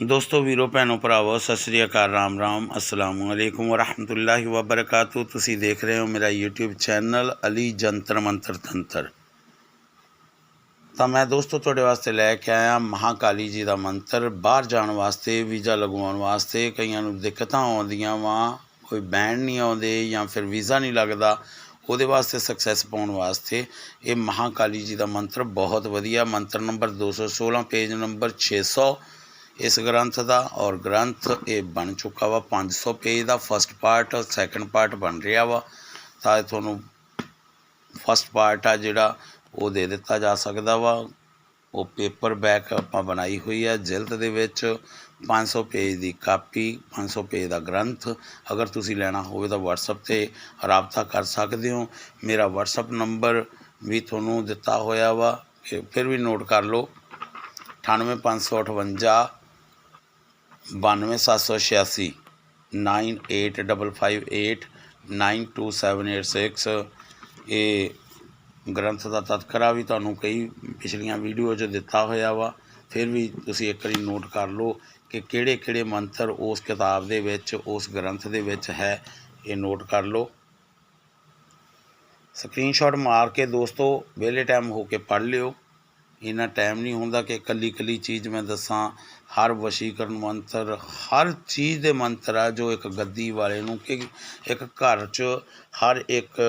ਦੋਸਤੋ, ਵੀਰੋ, ਭੈਣੋ, ਭਰਾਵੋ, ਸਤਿ ਸ੍ਰੀ ਅਕਾਲ, ਰਾਮ ਰਾਮ, ਅਸਲਾਮੁ ਅਲੈਕੁਮ ਵਰਹਿਮਤੁਲਾਹਿ ਵਬਰਕਾਤੁ ਤੁਸੀਂ ਦੇਖ ਰਹੇ ਹੋ ਮੇਰਾ YouTube ਚੈਨਲ ਅਲੀ ਜੰਤਰ ਮੰਤਰ ਤੰਤਰ। ਤਾਂ ਮੈਂ ਦੋਸਤੋ, ਤੁਹਾਡੇ ਵਾਸਤੇ ਲੈ ਕੇ ਆਇਆ ਮਹਾਕਾਲੀ ਜੀ ਦਾ ਮੰਤਰ। ਬਾਹਰ ਜਾਣ ਵਾਸਤੇ, ਵੀਜ਼ਾ ਲਗਵਾਉਣ ਵਾਸਤੇ ਕਈਆਂ ਨੂੰ ਦਿੱਕਤਾਂ ਆਉਂਦੀਆਂ ਵਾ, ਕੋਈ ਬੈਂਡ ਨਹੀਂ ਆਉਂਦੇ ਜਾਂ ਫਿਰ ਵੀਜ਼ਾ ਨਹੀਂ ਲੱਗਦਾ, ਉਹਦੇ ਵਾਸਤੇ ਸਕਸੈਸ ਪਾਉਣ ਵਾਸਤੇ ਇਹ ਮਹਾਕਾਲੀ ਜੀ ਦਾ ਮੰਤਰ ਬਹੁਤ ਵਧੀਆ। ਮੰਤਰ ਨੰਬਰ 216 ਪੇਜ ਨੰਬਰ 600 ਇਸ ਗ੍ਰੰਥ ਦਾ ਔਰ ਗ੍ਰੰਥ ਇਹ ਬਣ ਚੁੱਕਾ ਵਾ 500 ਪੇਜ ਦਾ ਫਸਟ ਪਾਰਟ ਸੈਕੰਡ ਪਾਰਟ ਬਣ ਰਿਹਾ ਵਾ। ਤਾਂ ਇਹ ਤੁਹਾਨੂੰ ਫਸਟ ਪਾਰਟ ਆ ਜਿਹੜਾ, ਉਹ ਦੇ ਦਿੱਤਾ ਜਾ ਸਕਦਾ ਵਾ। ਉਹ ਪੇਪਰ ਬੈਕ ਆਪਾਂ ਬਣਾਈ ਹੋਈ ਆ, ਜਿਲਦ ਦੇ ਵਿੱਚ 500 ਪੇਜ ਦੀ ਕਾਪੀ 500 ਪੇਜ ਦਾ ਗ੍ਰੰਥ। ਅਗਰ ਤੁਸੀਂ ਲੈਣਾ ਹੋਵੇ ਤਾਂ WhatsApp ਤੇ ਰਾਬਤਾ ਕਰ ਸਕਦੇ ਹੋ। ਮੇਰਾ WhatsApp ਨੰਬਰ ਵੀ ਤੁਹਾਨੂੰ ਦਿੱਤਾ ਹੋਇਆ ਵਾ ਫਿਰ ਵੀ ਨੋਟ ਕਰ ਲਓ। 98558 92786 98558 92786 ਇਹ ਗ੍ਰੰਥ ਦਾ ਤਤਕਰਾ ਵੀ ਤੁਹਾਨੂੰ ਕਈ ਪਿਛਲੀਆਂ ਵੀਡੀਓ 'ਚ ਦਿੱਤਾ ਹੋਇਆ ਵਾ। ਫਿਰ ਵੀ ਤੁਸੀਂ ਇੱਕ ਵਾਰੀ ਨੋਟ ਕਰ ਲਓ ਕਿ ਕਿਹੜੇ ਕਿਹੜੇ ਮੰਤਰ ਉਸ ਕਿਤਾਬ ਦੇ ਵਿੱਚ, ਉਸ ਗ੍ਰੰਥ ਦੇ ਵਿੱਚ ਹੈ। ਇਹ ਨੋਟ ਕਰ ਲਓ। ਸਕਰੀਨਸ਼ਾਟ ਮਾਰ ਕੇ ਦੋਸਤੋ, ਵਿਹਲੇ ਟਾਈਮ ਹੋ ਕੇ ਪੜ੍ਹ ਲਿਓ। ਇੰਨਾ ਟਾਈਮ ਨਹੀਂ ਹੁੰਦਾ ਕਿ ਇਕੱਲੀ ਇਕੱਲੀ ਚੀਜ਼ ਮੈਂ ਦੱਸਾਂ। ਹਰ ਵਸ਼ੀਕਰਨ ਮੰਤਰ, ਹਰ ਚੀਜ਼ ਦੇ ਮੰਤਰ ਆ ਜੋ ਇੱਕ ਗੱਦੀ ਵਾਲੇ ਨੂੰ ਕਿ ਇੱਕ ਘਰ 'ਚ ਹਰ ਇੱਕ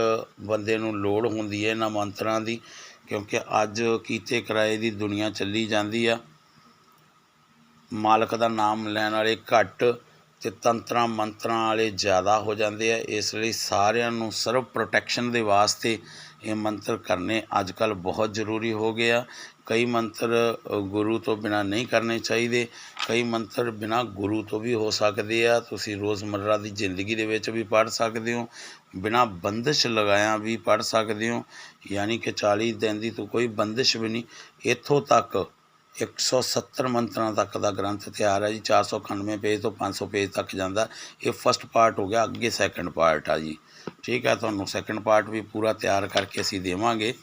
ਬੰਦੇ ਨੂੰ ਲੋੜ ਹੁੰਦੀ ਹੈ ਇਹਨਾਂ ਮੰਤਰਾਂ ਦੀ, ਕਿਉਂਕਿ ਅੱਜ ਕੀਤੇ ਕਿਰਾਏ ਦੀ ਦੁਨੀਆ ਚੱਲੀ ਜਾਂਦੀ ਆ। ਮਾਲਕ ਦਾ ਨਾਮ ਲੈਣ ਵਾਲੇ ਘੱਟ ਤੇ ਤੰਤਰਾਂ ਮੰਤਰਾਂ ਵਾਲੇ ਜ਼ਿਆਦਾ ਹੋ ਜਾਂਦੇ ਆ। ਇਸ ਲਈ ਸਾਰਿਆਂ ਨੂੰ ਸਰਵ ਪ੍ਰੋਟੈਕਸ਼ਨ ਦੇ ਵਾਸਤੇ ਇਹ ਮੰਤਰ ਕਰਨੇ ਅੱਜ ਕੱਲ ਬਹੁਤ ਜ਼ਰੂਰੀ ਹੋ ਗਏ ਆ। ਕਈ ਮੰਤਰ ਗੁਰੂ ਤੋਂ ਬਿਨਾ ਨਹੀਂ ਕਰਨੇ ਚਾਹੀਦੇ। ਕਈ ਮੰਤਰ ਬਿਨਾ ਗੁਰੂ ਤੋਂ ਵੀ ਹੋ ਸਕਦੇ ਆ। ਤੁਸੀਂ ਰੋਜ਼ਮਰਰਾ ਦੀ ਜ਼ਿੰਦਗੀ ਦੇ ਵਿੱਚ ਵੀ ਪੜ੍ਹ ਸਕਦੇ ਹੋ। ਬਿਨਾ ਬੰਦਿਸ਼ ਲਗਾਇਆ ਵੀ ਪੜ੍ਹ ਸਕਦੇ ਹੋ। ਯਾਨੀ ਕਿ 40 ਦਿਨ ਦੀ ਤਾਂ ਕੋਈ ਬੰਦਿਸ਼ ਵੀ ਨਹੀਂ। ਇੱਥੋਂ ਤੱਕ 170 ਮੰਤਰਾਂ ਤੱਕ ਦਾ ਗ੍ਰੰਥ ਤਿਆਰ ਹੈ ਜੀ। 491 ਪੇਜ ਤੋਂ 500 ਪੇਜ ਤੱਕ ਜਾਂਦਾ। ਇਹ ਫਸਟ ਪਾਰਟ ਹੋ ਗਿਆ, ਅੱਗੇ ਸੈਕੰਡ ਪਾਰਟ ਆ ਜੀ। ਠੀਕ ਆ ਤੁਹਾਨੂੰ ਸੈਕੰਡ ਪਾਰਟ ਵੀ ਪੂਰਾ ਤਿਆਰ ਕਰਕੇ ਅਸੀਂ ਦੇਵਾਂਗੇ।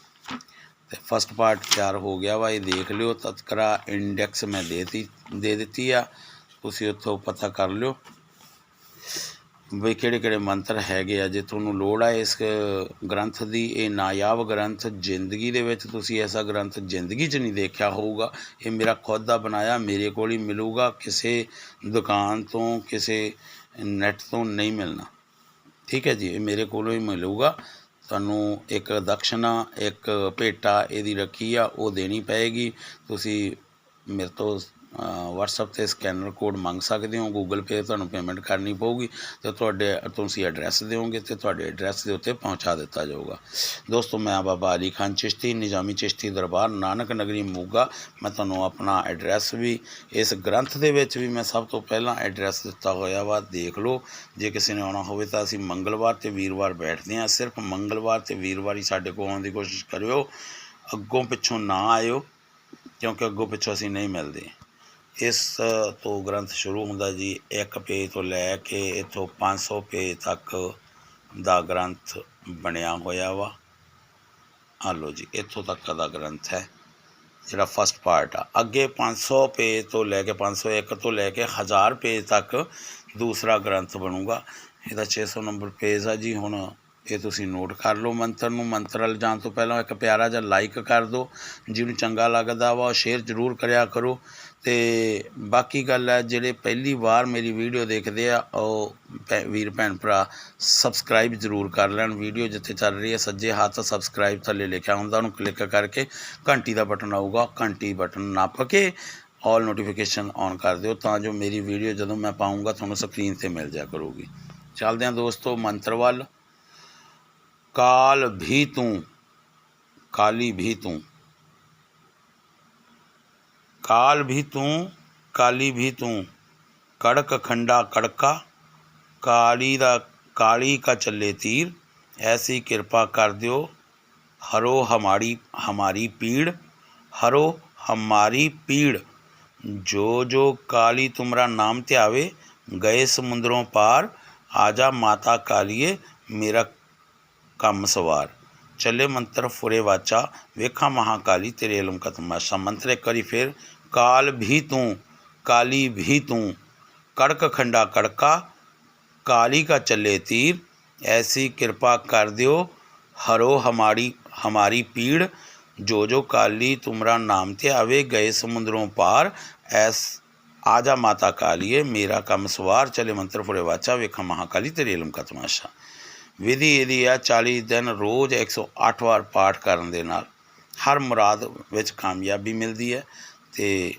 ਤੇ ਫਸਟ ਪਾਰਟ ਤਿਆਰ ਹੋ ਗਿਆ ਵਾ, ਇਹ ਦੇਖ ਲਿਓ। ਤਤਕਰਾ ਇੰਡੈਕਸ ਮੈਂ ਦੇਤੀ ਦੇ ਦਿੱਤੀ ਆ। ਤੁਸੀਂ ਉੱਥੋਂ ਪਤਾ ਕਰ ਲਿਓ। ਵੀ ਕਿਹੜੇ ਕਿਹੜੇ ਮੰਤਰ ਹੈਗੇ ਆ, ਜੇ ਤੁਹਾਨੂੰ ਲੋੜ ਆ ਇਸ ਗ੍ਰੰਥ ਦੀ, ਇਹ ਨਾਯਾਬ ਗ੍ਰੰਥ ਜ਼ਿੰਦਗੀ ਦੇ ਵਿੱਚ ਤੁਸੀਂ ਐਸਾ ਗ੍ਰੰਥ ਜ਼ਿੰਦਗੀ 'ਚ ਨਹੀਂ ਦੇਖਿਆ ਹੋਊਗਾ। ਇਹ ਮੇਰਾ ਖੁਦ ਦਾ ਬਣਾਇਆ, ਮੇਰੇ ਕੋਲ ਹੀ ਮਿਲੂਗਾ, ਕਿਸੇ ਦੁਕਾਨ ਤੋਂ, ਕਿਸੇ ਨੈਟ ਤੋਂ ਨਹੀਂ ਮਿਲਣਾ। ਠੀਕ ਹੈ ਜੀ, ਇਹ ਮੇਰੇ ਕੋਲੋਂ ਹੀ ਮਿਲੂਗਾ। ਤੁਹਾਨੂੰ ਇੱਕ ਦਕਸ਼ਨਾ, ਇੱਕ ਭੇਟਾ ਇਹਦੀ ਰੱਖੀ ਆ, ਉਹ ਦੇਣੀ ਪਏਗੀ। ਤੁਸੀਂ ਮੇਰੇ ਤੋਂ WhatsApp ਤੇ ਸਕੈਨਰ ਕੋਡ ਮੰਗ ਸਕਦੇ ਹੋ, Google Pay ਤੁਹਾਨੂੰ ਪੇਮੈਂਟ ਕਰਨੀ ਪਊਗੀ ਤੇ ਤੁਹਾਡੇ, ਤੁਸੀਂ ਐਡਰੈਸ ਦਿਓਗੇ ਤੇ ਤੁਹਾਡੇ ਐਡਰੈਸ ਦੇ ਉੱਤੇ ਪਹੁੰਚਾ ਦਿੱਤਾ ਜਾਊਗਾ। ਦੋਸਤੋ, ਮੈਂ ਬਾਬਾ ਅਲੀ ਖਾਨ ਚਿਸ਼ਤੀ, ਨਿਜ਼ਾਮੀ ਚਿਸ਼ਤੀ ਦਰਬਾਰ, ਨਾਨਕ ਨਗਰੀ ਮੋਗਾ। ਮੈਂ ਤੁਹਾਨੂੰ ਆਪਣਾ ਐਡਰੈਸ ਵੀ ਇਸ ਗ੍ਰੰਥ ਦੇ ਵਿੱਚ ਵੀ ਮੈਂ ਸਭ ਤੋਂ ਪਹਿਲਾਂ ਐਡਰੈਸ ਦਿੱਤਾ ਹੋਇਆ ਵਾ, ਦੇਖ ਲਓ। ਜੇ ਕਿਸੇ ਨੇ ਆਉਣਾ ਹੋਵੇ ਤਾਂ ਅਸੀਂ ਮੰਗਲਵਾਰ ਤੇ ਵੀਰਵਾਰ ਬੈਠਦੇ ਹਾਂ। ਸਿਰਫ ਮੰਗਲਵਾਰ ਤੇ ਵੀਰਵਾਰ ਹੀ ਸਾਡੇ ਕੋਲ ਆਉਣ ਦੀ ਕੋਸ਼ਿਸ਼ ਕਰਿਓ। ਅੱਗੋਂ ਪਿੱਛੋਂ ਨਾ ਆਇਓ, ਕਿਉਂਕਿ ਅੱਗੋਂ ਪਿੱਛੋਂ ਅਸੀਂ ਨਹੀਂ ਮਿਲਦੇ। ਇਸ ਤੋਂ ਗ੍ਰੰਥ ਸ਼ੁਰੂ ਹੁੰਦਾ ਜੀ, ਇੱਕ ਪੇਜ ਤੋਂ ਲੈ ਕੇ ਇਥੋਂ 500 ਪੇਜ ਤੱਕ ਦਾ ਗ੍ਰੰਥ ਬਣਿਆ ਹੋਇਆ ਵਾ। ਆ ਲਓ ਜੀ, ਇੱਥੋਂ ਤੱਕ ਦਾ ਗ੍ਰੰਥ ਹੈ, ਜਿਹੜਾ ਫਸਟ ਪਾਰਟ ਆ। ਅੱਗੇ 500 ਪੇਜ ਤੋਂ ਲੈ ਕੇ 501 ਤੋਂ ਲੈ ਕੇ 1000 ਪੇਜ ਤੱਕ ਦੂਸਰਾ ਗ੍ਰੰਥ ਬਣੂਗਾ। ਇਹਦਾ 600 ਨੰਬਰ ਪੇਜ ਆ ਜੀ ਹੁਣ। ਇਹ ਤੁਸੀਂ ਨੋਟ ਕਰ ਲਓ ਮੰਤਰ ਨੂੰ। ਮੰਤਰ ਵੱਲ ਜਾਣ ਤੋਂ ਪਹਿਲਾਂ ਇੱਕ ਪਿਆਰਾ ਜਿਹਾ ਲਾਈਕ ਕਰ ਦਿਓ। ਜਿਹਨੂੰ ਚੰਗਾ ਲੱਗਦਾ ਵਾ, ਉਹ ਸ਼ੇਅਰ ਜ਼ਰੂਰ ਕਰਿਆ ਕਰੋ। ਤੇ ਬਾਕੀ ਗੱਲ ਹੈ, ਜਿਹੜੇ ਪਹਿਲੀ ਵਾਰ ਮੇਰੀ ਵੀਡੀਓ ਦੇਖਦੇ ਆ, ਉਹ ਭੈ- ਵੀਰ, ਭੈਣ, ਭਰਾ ਸਬਸਕ੍ਰਾਈਬ ਜ਼ਰੂਰ ਕਰ ਲੈਣ। ਵੀਡੀਓ ਜਿੱਥੇ ਚੱਲ ਰਹੀ ਹੈ, ਸੱਜੇ ਹੱਥ ਸਬਸਕ੍ਰਾਈਬ ਥੱਲੇ ਲਿਖਿਆ ਹੁੰਦਾ, ਉਹਨੂੰ ਕਲਿੱਕ ਕਰਕੇ ਘੰਟੀ ਦਾ ਬਟਨ ਆਊਗਾ, ਘੰਟੀ ਬਟਨ ਨੱਪ ਕੇ ਆਲ ਨੋਟੀਫਿਕੇਸ਼ਨ ਔਨ ਕਰ ਦਿਓ, ਤਾਂ ਜੋ ਮੇਰੀ ਵੀਡੀਓ ਜਦੋਂ ਮੈਂ ਪਾਉਂਗਾ ਤੁਹਾਨੂੰ ਸਕਰੀਨ ਤੇ ਮਿਲ ਜਾ ਕਰੂਗੀ। ਚੱਲਦੇ ਹਾਂ ਦੋਸਤੋ ਮੰਤਰ ਵੱਲ। काल भी तू, काली भी तू। काल भी तू, काली भी तू। कड़क खंडा कड़का, काली दा, काली का चले तीर, ऐसी कृपा कर दो हरो हमारी हमारी पीड़, हरो हमारी पीड़। जो जो काली तुम्हारा नाम त्यावे, गए समुद्रों पार, आजा माता कालिए, मेरा ਕੰਮ ਸਵਾਰ ਚੱਲੇ ਮੰਤਰ ਫੁਰੇ ਵਾਚਾ ਵੇਖਾਂ ਮਹਾਕਾਲੀ ਤੇਰੇ ਇਲਮ ਕਾ ਤਮਾਸ਼ਾ ਮੰਤਰ ਇੱਕ ਵਾਰੀ ਫਿਰ ਕਾਲ ਵੀ ਤੂੰ काली भी तू कड़क खंडा कड़का काली का चले तीर ऐसी कृपा कर दियो हरो हमारी हमारी पीड़ जो जो काली तुमरा नाम ते आवे गए समुद्रों पार ऐस आजा माता कालीए ਮੇਰਾ ਕੰਮ ਸਵਾਰ ਚਲੇ ਮੰਤਰ ਫੁਰੇ ਵਾਚਾ ਵੇਖਾਂ ਮਹਾਕਾਲੀ ਤੇਰੇ ਇਲਮ ਦਾ ਤਮਾਸ਼ਾ ਵਿਧੀ ਇਹਦੀ ਆ 40 ਦਿਨ ਰੋਜ਼ 108 ਵਾਰ ਪਾਠ ਕਰਨ ਦੇ ਨਾਲ ਹਰ ਮੁਰਾਦ ਵਿੱਚ ਕਾਮਯਾਬੀ ਮਿਲਦੀ ਹੈ ਤੇ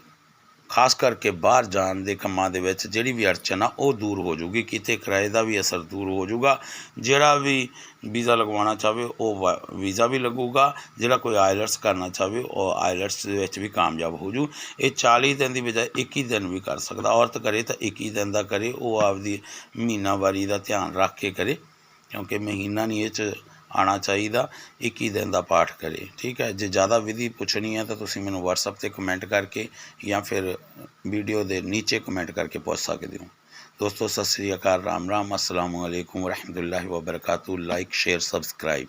ਖਾਸ ਕਰਕੇ ਬਾਹਰ ਜਾਣ ਦੇ ਕੰਮਾਂ ਦੇ ਵਿੱਚ ਜਿਹੜੀ ਵੀ ਅੜਚਨ ਆ, ਉਹ ਦੂਰ ਹੋ ਜੂਗੀ ਕਿਤੇ ਕਿਰਾਏ ਦਾ ਵੀ ਅਸਰ ਦੂਰ ਹੋ ਜੂਗਾ ਜਿਹੜਾ ਵੀ ਵੀਜ਼ਾ ਲਗਵਾਉਣਾ ਚਾਹਵੇ ਉਹ ਵਾ- ਵੀਜ਼ਾ ਵੀ ਲੱਗੂਗਾ, ਜਿਹੜਾ ਕੋਈ ਆਇਲਟਸ ਕਰਨਾ ਚਾਹਵੇ ਉਹ ਆਇਲਟਸ ਦੇ ਵਿੱਚ ਵੀ ਕਾਮਯਾਬ ਹੋ ਜੂ। ਇਹ 40 ਦਿਨ ਦੀ ਬਜਾਏ 21 ਦਿਨ ਵੀ ਕਰ ਸਕਦਾ, ਔਰਤ ਕਰੇ ਤਾਂ 21 ਦਿਨ ਦਾ ਕਰੇ, ਉਹ ਆਪਦੀ ਮਹੀਨਾਵਾਰੀ ਦਾ ਧਿਆਨ ਰੱਖ ਕੇ ਕਰੇ। ਕਿਉਂਕਿ ਮਹੀਨਾ ਨਹੀਂ ਇਹ ਚ ਆਣਾ ਚਾਹੀਦਾ 21 ਦਿਨ ਦਾ ਪਾਠ ਕਰੇ। ਠੀਕ ਹੈ, ਜੇ ਜ਼ਿਆਦਾ ਵਿਧੀ ਪੁੱਛਣੀ ਹੈ ਤਾਂ ਤੁਸੀਂ ਮੈਨੂੰ WhatsApp ਤੇ ਕਮੈਂਟ ਕਰਕੇ ਜਾਂ ਫਿਰ ਵੀਡੀਓ ਦੇ ਨੀਚੇ ਕਮੈਂਟ ਕਰਕੇ ਪੁੱਛ ਸਕਦੇ ਹੋ। ਦੋਸਤੋ, ਸਤਿ ਸ੍ਰੀ ਅਕਾਲ, ਰਾਮ ਰਾਮ ਅਸਲਾਮ ਅਲੈਕੁਮ ਵਰਹਿਮਤੁਲਲਾਹਿ ਵਬਰਕਾਤੁਹ। Like share subscribe